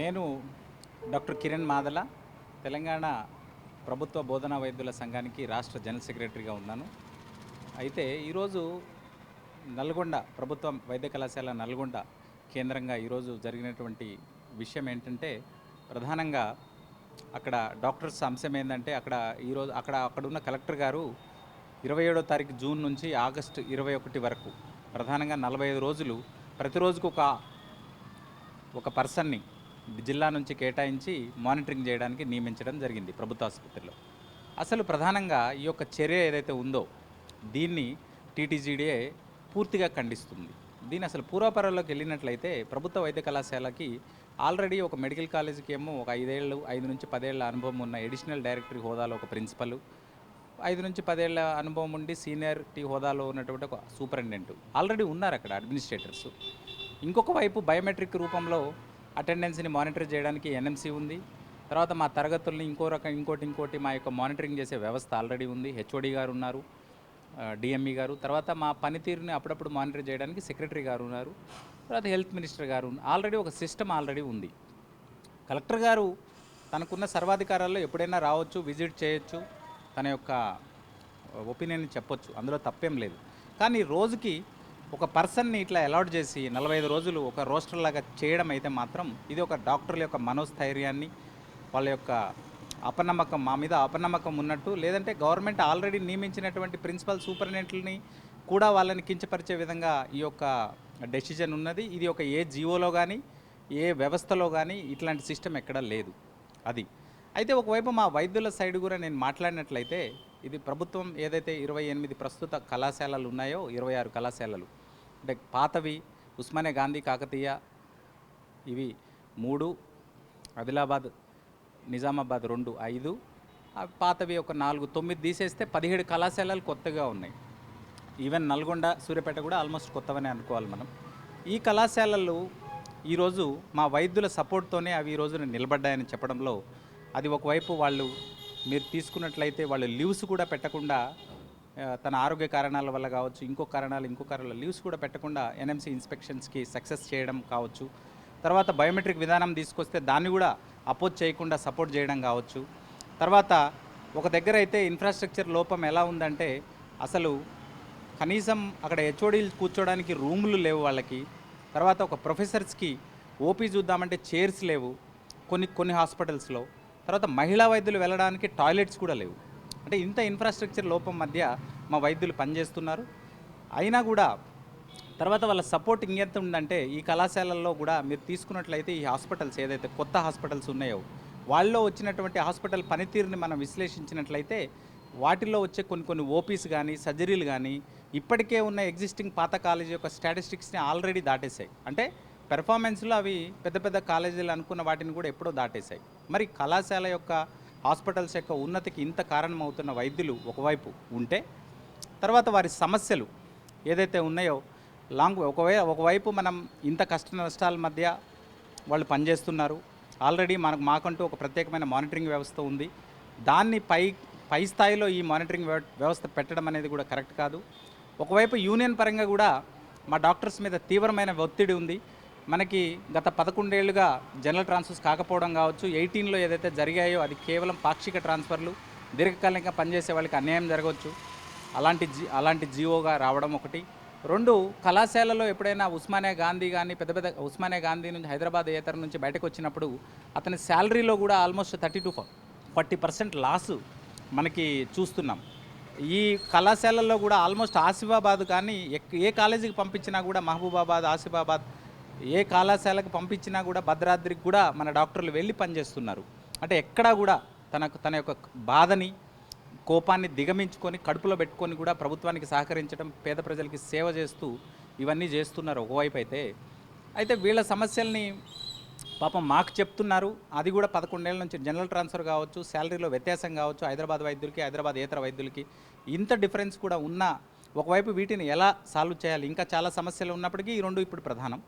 నేను డాక్టర్ కిరణ్ మాదల తెలంగాణ ప్రభుత్వ బోధనా వైద్యుల సంఘానికి రాష్ట్ర జనరల్ సెక్రటరీగా ఉన్నాను. అయితే ఈరోజు నల్గొండ ప్రభుత్వ వైద్య కళాశాల నల్గొండ కేంద్రంగా ఈరోజు జరిగినటువంటి విషయం ఏంటంటే ప్రధానంగా అక్కడ డాక్టర్స్ అంశం ఏంటంటే అక్కడ ఈరోజు అక్కడ అక్కడ ఉన్న కలెక్టర్ గారు ఇరవై ఏడో తారీఖు జూన్ నుంచి ఆగస్టు ఇరవై ఒకటి వరకు ప్రధానంగా నలభై ఐదు రోజులు ప్రతిరోజుకు ఒక ఒక పర్సన్ని జిల్లా నుంచి కేటాయించి మానిటరింగ్ చేయడానికి నియమించడం జరిగింది ప్రభుత్వ ఆసుపత్రిలో. అసలు ప్రధానంగా ఈ యొక్క చర్య ఏదైతే ఉందో దీన్ని టీటీజీడీఏ పూర్తిగా ఖండిస్తుంది. దీని అసలు పూర్వపరాల్లోకి వెళ్ళినట్లయితే ప్రభుత్వ వైద్య కళాశాలకి ఆల్రెడీ ఒక మెడికల్ కాలేజీకి ఏమో ఒక ఐదేళ్ళు ఐదు నుంచి పదేళ్ళ అనుభవం ఉన్న ఎడిషనల్ డైరెక్టరీ హోదాలో ఒక ప్రిన్సిపల్ ఐదు నుంచి పదేళ్ళ అనుభవం ఉండి సీనియర్టీ హోదాలో ఉన్నటువంటి ఒక సూపరింటెండెంట్. ఆల్రెడీ ఉన్నారు అక్కడ అడ్మినిస్ట్రేటర్స్. ఇంకొక వైపు బయోమెట్రిక్ రూపంలో అటెండెన్స్ని మానిటర్ చేయడానికి ఎన్ఎంసీ ఉంది. తర్వాత మా తరగతుల్ని ఇంకో రకం ఇంకోటి ఇంకోటి మా యొక్క మానిటరింగ్ చేసే వ్యవస్థ ఆల్రెడీ ఉంది. హెచ్ఓడి గారు ఉన్నారు. డిఎంఈ గారు. తర్వాత మా పనితీరుని అప్పుడప్పుడు మానిటర్ చేయడానికి సెక్రటరీ గారు ఉన్నారు. తర్వాత హెల్త్ మినిస్టర్ గారు ఉన్నారు. ఆల్రెడీ ఒక సిస్టమ్ ఆల్రెడీ ఉంది. కలెక్టర్ గారు తనకున్న సర్వాధికారాల్లో ఎప్పుడైనా రావచ్చు విజిట్ చేయొచ్చు తన యొక్క ఒపీనియన్ చెప్పొచ్చు. అందులో తప్పేం లేదు. కానీ రోజుకి ఒక పర్సన్ని ఇట్లా అలాట్ చేసి నలభై ఐదు రోజులు ఒక రోస్టర్ లాగా చేయడం అయితే మాత్రం ఇది ఒక డాక్టర్ల యొక్క మనోస్థైర్యాన్ని వాళ్ళ యొక్క అపనమ్మకం మా మీద అపనమ్మకం ఉన్నట్టు లేదంటే గవర్నమెంట్ ఆల్రెడీ నియమించినటువంటి ప్రిన్సిపల్ సూపరింటెండెంట్ని కూడా వాళ్ళని కించపరిచే విధంగా ఈ యొక్క డెసిజన్ ఉన్నది. ఇది ఒక ఏ జీవోలో కానీ ఏ వ్యవస్థలో కానీ ఇట్లాంటి సిస్టమ్ ఎక్కడా లేదు. అది. అయితే ఒకవైపు మా వైద్యుల సైడ్ కూడా నేను మాట్లాడినట్లయితే ఇది ప్రభుత్వం ఏదైతే ఇరవై ఎనిమిది ప్రస్తుత కళాశాలలు ఉన్నాయో ఇరవై ఆరు కళాశాలలు అంటే పాతవి ఉస్మానియా గాంధీ కాకతీయ ఇవి మూడు ఆదిలాబాద్ నిజామాబాద్ రెండు ఐదు పాతవి ఒక నాలుగు తొమ్మిది తీసేస్తే పదిహేడు కళాశాలలు కొత్తగా ఉన్నాయి. ఈవెన్ నల్గొండ సూర్యాపేట కూడా ఆల్మోస్ట్ కొత్తవనే అనుకోవాలి మనం. ఈ కళాశాలలు ఈరోజు మా వైద్యుల సపోర్ట్తోనే అవి ఈ రోజున నిలబడ్డాయని చెప్పడంలో అది ఒకవైపు వాళ్ళు మీరు తీసుకున్నట్లయితే వాళ్ళు లీవ్స్ కూడా పెట్టకుండా తన ఆరోగ్య కారణాల వల్ల కావచ్చు ఇంకో కారణాలు ఇంకో కారణాలు లీవ్స్ కూడా పెట్టకుండా ఎన్ఎంసీ ఇన్స్పెక్షన్స్కి సక్సెస్ చేయడం కావచ్చు. తర్వాత బయోమెట్రిక్ విధానం తీసుకొస్తే దాన్ని కూడా అపోజ్ చేయకుండా సపోర్ట్ చేయడం కావచ్చు. తర్వాత ఒక దగ్గర అయితే ఇన్ఫ్రాస్ట్రక్చర్ లోపం ఎలా ఉందంటే అసలు కనీసం అక్కడ హెచ్ఓడీలు కూర్చోడానికి రూములు లేవు వాళ్ళకి. తర్వాత ఒక ప్రొఫెసర్స్కి ఓపీ చూద్దామంటే చైర్స్ లేవు. కొన్ని కొన్ని హాస్పిటల్స్లో. తర్వాత మహిళా వైద్యులు వెళ్ళడానికి టాయిలెట్స్ కూడా లేవు. అంటే ఇంత ఇన్ఫ్రాస్ట్రక్చర్ లోపం మధ్య మా వైద్యులు పనిచేస్తున్నారు. అయినా కూడా తర్వాత వాళ్ళ సపోర్ట్ ఇంకెంత ఉందంటే ఈ కళాశాలల్లో కూడా మీరు తీసుకున్నట్లయితే ఈ హాస్పిటల్స్ ఏదైతే కొత్త హాస్పిటల్స్ ఉన్నాయో వాళ్ళలో వచ్చినటువంటి హాస్పిటల్ పనితీరుని మనం విశ్లేషించినట్లయితే వాటిల్లో వచ్చే కొన్ని కొన్ని ఓపీస్ కానీ సర్జరీలు కానీ ఇప్పటికే ఉన్న ఎగ్జిస్టింగ్ పాత కాలేజీ యొక్క స్టాటిస్టిక్స్ని ఆల్రెడీ దాటేశాయి. అంటే పెర్ఫార్మెన్స్లో అవి పెద్ద పెద్ద కాలేజీలు అనుకున్న వాటిని కూడా ఎప్పుడో దాటేశాయి. మరి కళాశాల యొక్క హాస్పిటల్స్ యొక్క ఉన్నతికి ఇంత కారణమవుతున్న వైద్యులు ఒకవైపు ఉంటే తర్వాత వారి సమస్యలు ఏదైతే ఉన్నాయో లాంగ్ ఒకవై ఒకవైపు మనం ఇంత కష్ట నష్టాల మధ్య వాళ్ళు పనిచేస్తున్నారు. ఆల్రెడీ మనకు మాకంటూ ఒక ప్రత్యేకమైన మానిటరింగ్ వ్యవస్థ ఉంది. దాన్ని పై పై స్థాయిలో ఈ మానిటరింగ్ వ్యవ- వ్యవస్థ పెట్టడం అనేది కూడా కరెక్ట్ కాదు. ఒకవైపు యూనియన్ పరంగా కూడా మా డాక్టర్స్ మీద తీవ్రమైన ఒత్తిడి ఉంది. మనకి గత పదకొండేళ్ళుగా జనరల్ ట్రాన్స్ఫర్స్ కాకపోవడం కావచ్చు ఎయిటీన్లో ఏదైతే జరిగాయో అది కేవలం పాక్షిక ట్రాన్స్ఫర్లు దీర్ఘకాలికంగా పనిచేసే వాళ్ళకి అన్యాయం జరగవచ్చు. అలాంటి జీ అలాంటి జీవోగా రావడం ఒకటి. రెండు కళాశాలలో ఎప్పుడైనా ఉస్మానియా గాంధీ కానీ పెద్ద పెద్ద ఉస్మానియా గాంధీ నుంచి హైదరాబాద్ ఏతర నుంచి బయటకు వచ్చినప్పుడు అతని శాలరీలో కూడా almost thirty to forty percent loss మనకి చూస్తున్నాం. ఈ కళాశాలల్లో కూడా ఆల్మోస్ట్ ఆసిఫాబాద్ కానీ ఎక్- ఏ కాలేజీకి పంపించినా కూడా మహబూబాబాద్ ఆసిఫాబాద్ ఏ కళాశాలకు పంపించినా కూడా భద్రాద్రికి కూడా మన డాక్టర్లు వెళ్ళి పనిచేస్తున్నారు. అంటే ఎక్కడా కూడా తనకు తన యొక్క బాధని కోపాన్ని దిగమించుకొని కడుపులో పెట్టుకొని కూడా ప్రభుత్వానికి సహకరించడం పేద ప్రజలకి సేవ చేస్తూ ఇవన్నీ చేస్తున్నారు ఒకవైపు అయితే. అయితే వీళ్ళ సమస్యల్ని పాపం మాకు చెప్తున్నారు. అది కూడా పదకొండేళ్ళ నుంచి జనరల్ ట్రాన్స్ఫర్ కావచ్చు శాలరీలో వ్యత్యాసం కావచ్చు హైదరాబాద్ వైద్యులకి హైదరాబాద్ ఏతర వైద్యులకి ఇంత డిఫరెన్స్ కూడా ఉన్నా ఒకవైపు వీటిని ఎలా సాల్వ్ చేయాలి? ఇంకా చాలా సమస్యలు ఉన్నప్పటికీ ఈ రెండు ఇప్పుడు ప్రధానం.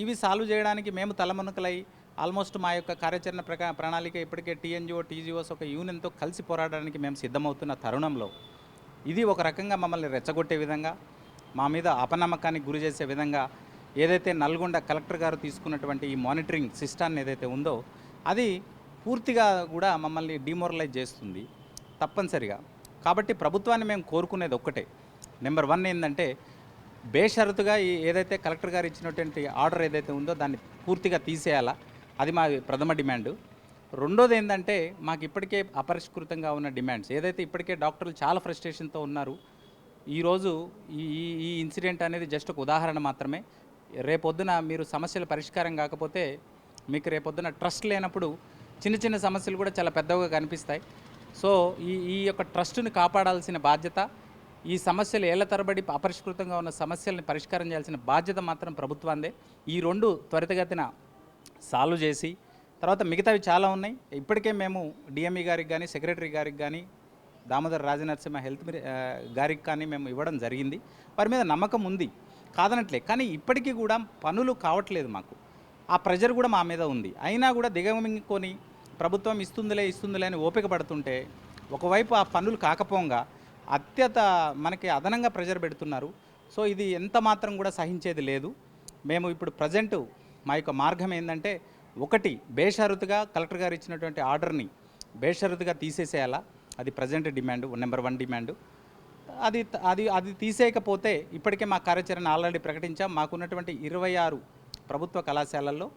ఇవి సాల్వ్ చేయడానికి మేము తలమునకలై ఆల్మోస్ట్ మా యొక్క కార్యాచరణ ప్రకా ప్రణాళిక ఇప్పటికే టీఎన్జిఓ టీజీఓస్ ఒక యూనియన్తో కలిసి పోరాడడానికి మేము సిద్ధమవుతున్న తరుణంలో ఇది ఒక రకంగా మమ్మల్ని రెచ్చగొట్టే విధంగా మా మీద అపనమ్మకానికి గురి చేసే విధంగా ఏదైతే నల్గొండ కలెక్టర్ గారు తీసుకున్నటువంటి ఈ మానిటరింగ్ సిస్టాన్ని ఏదైతే ఉందో అది పూర్తిగా కూడా మమ్మల్ని డిమోరలైజ్ చేస్తుంది తప్పనిసరిగా. కాబట్టి ప్రభుత్వాన్ని మేము కోరుకునేది ఒక్కటే. నెంబర్ వన్ ఏంటంటే బేషరతుగా ఏదైతే కలెక్టర్ గారు ఇచ్చినటువంటి ఆర్డర్ ఏదైతే ఉందో దాన్ని పూర్తిగా తీసేయాలా? అది మా ప్రథమ డిమాండ్. రెండోది ఏంటంటే మాకు ఇప్పటికే అపరిష్కృతంగా ఉన్న డిమాండ్స్. ఏదైతే ఇప్పటికే డాక్టర్లు చాలా ఫ్రస్ట్రేషన్తో ఉన్నారు ఈరోజు ఈ ఈ- ఇన్సిడెంట్ అనేది జస్ట్ ఒక ఉదాహరణ మాత్రమే. రేపొద్దున మీరు సమస్యల పరిష్కారం కాకపోతే మీకు రేపొద్దున ట్రస్ట్ లేనప్పుడు చిన్న చిన్న సమస్యలు కూడా చాలా పెద్దగా కనిపిస్తాయి. సో ఈ ఈ యొక్క ట్రస్ట్ని కాపాడాల్సిన బాధ్యత ఈ సమస్యలు ఏళ్ళ తరబడి అపరిష్కృతంగా ఉన్న సమస్యలను పరిష్కారం చేయాల్సిన బాధ్యత మాత్రం ప్రభుత్వాందే ఈ రెండు త్వరితగతిన సాల్వ్ చేసి తర్వాత మిగతావి చాలా ఉన్నాయి. ఇప్పటికే మేము డిఎంఈ గారికి కానీ సెక్రటరీ గారికి కానీ దామోదర్ రాజనరసింహ హెల్త్ గారికి కానీ మేము ఇవ్వడం జరిగింది. వారి మీద నమ్మకం ఉంది. కాదనట్లే. కానీ ఇప్పటికీ కూడా పనులు కావట్లేదు మాకు. ఆ ప్రెజర్ కూడా మా మీద ఉంది. అయినా కూడా దిగమింగుకొని ప్రభుత్వం ఇస్తుందిలే ఇస్తుందిలే అని ఓపిక పడుతుంటే ఒకవైపు ఆ పనులు కాకపోగా అత్యత మనకి అదనంగా ప్రెజర్ పెడుతున్నారు. సో ఇది ఎంత మాత్రం కూడా సహించేది లేదు. మేము ఇప్పుడు ప్రజెంట్ మా యొక్క మార్గం ఏంటంటే ఒకటి బేషరతుగా కలెక్టర్ గారు ఇచ్చినటువంటి ఆర్డర్ని బేషరతుగా తీసేసేయాలా. అది present demand number one demand. అది అది అది తీసేయకపోతే ఇప్పటికే మా కార్యాచరణ ఆల్రెడీ ప్రకటించాం. మాకున్నటువంటి ఇరవై ఆరు ప్రభుత్వ కళాశాలల్లో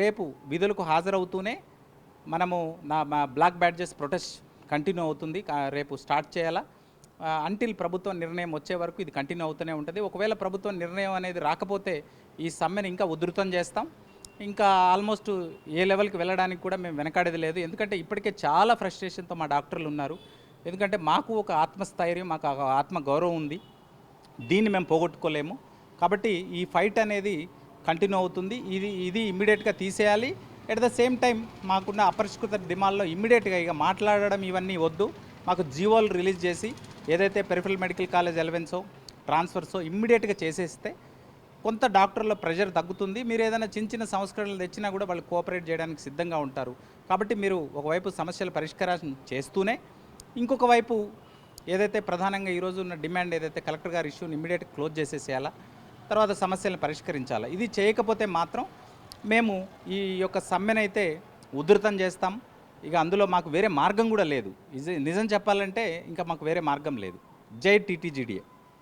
రేపు విధులకు హాజరవుతూనే మనము నా మా బ్లాక్ బ్యాడ్జెస్ ప్రొటెస్ట్ కంటిన్యూ అవుతుంది. కా- రేపు స్టార్ట్ చేయాలా? అంటిల్ ప్రభుత్వం నిర్ణయం వచ్చే వరకు ఇది కంటిన్యూ అవుతూనే ఉంటుంది. ఒకవేళ ప్రభుత్వం నిర్ణయం అనేది రాకపోతే ఈ సమ్మెను ఇంకా ఉధృతం చేస్తాం. ఇంకా ఆల్మోస్ట్ ఏ లెవెల్కి వెళ్ళడానికి కూడా మేము వెనకాడేది లేదు. ఎందుకంటే ఇప్పటికే చాలా ఫ్రస్ట్రేషన్తో మా డాక్టర్లు ఉన్నారు. ఎందుకంటే మాకు ఒక ఆత్మస్థైర్యం మాకు ఒక ఆత్మ గౌరవం ఉంది. దీన్ని మేము పోగొట్టుకోలేము. కాబట్టి ఈ ఫైట్ అనేది కంటిన్యూ అవుతుంది. ఇది ఇది ఇమ్మీడియట్గా తీసేయాలి. ఎట్ ద సేమ్ టైం మాకున్న అపరిష్కృత డిమాండ్లో ఇమ్మీడియట్గా ఇక మాట్లాడడం ఇవన్నీ వద్దు. మాకు జీవోలు రిలీజ్ చేసి ఏదైతే పెరిఫిల్ మెడికల్ కాలేజ్ ఎలవెన్సో ట్రాన్స్ఫర్సో ఇమ్మీడియట్గా చేసేస్తే కొంత డాక్టర్ల ప్రెషర్ తగ్గుతుంది. మీరు ఏదైనా చిన్న చిన్న సంస్కరణలు తెచ్చినా కూడా వాళ్ళు కోఆపరేట్ చేయడానికి సిద్ధంగా ఉంటారు. కాబట్టి మీరు ఒకవైపు సమస్యల పరిష్కారం చేస్తూనే ఇంకొక వైపు ఏదైతే ప్రధానంగా ఈరోజు ఉన్న డిమాండ్ ఏదైతే కలెక్టర్ గారి ఇష్యూని ఇమ్మీడియట్ క్లోజ్ చేసేసేయాలా తర్వాత సమస్యలను పరిష్కరించాలా. ఇది చేయకపోతే మాత్రం మేము ఈ యొక్క సమ్మెనైతే ఉధృతం చేస్తాం. ఇక అందులో మాకు వేరే మార్గం కూడా లేదు. నిజం చెప్పాలంటే ఇంకా మాకు వేరే మార్గం లేదు. జై టీటీజీడీఏ.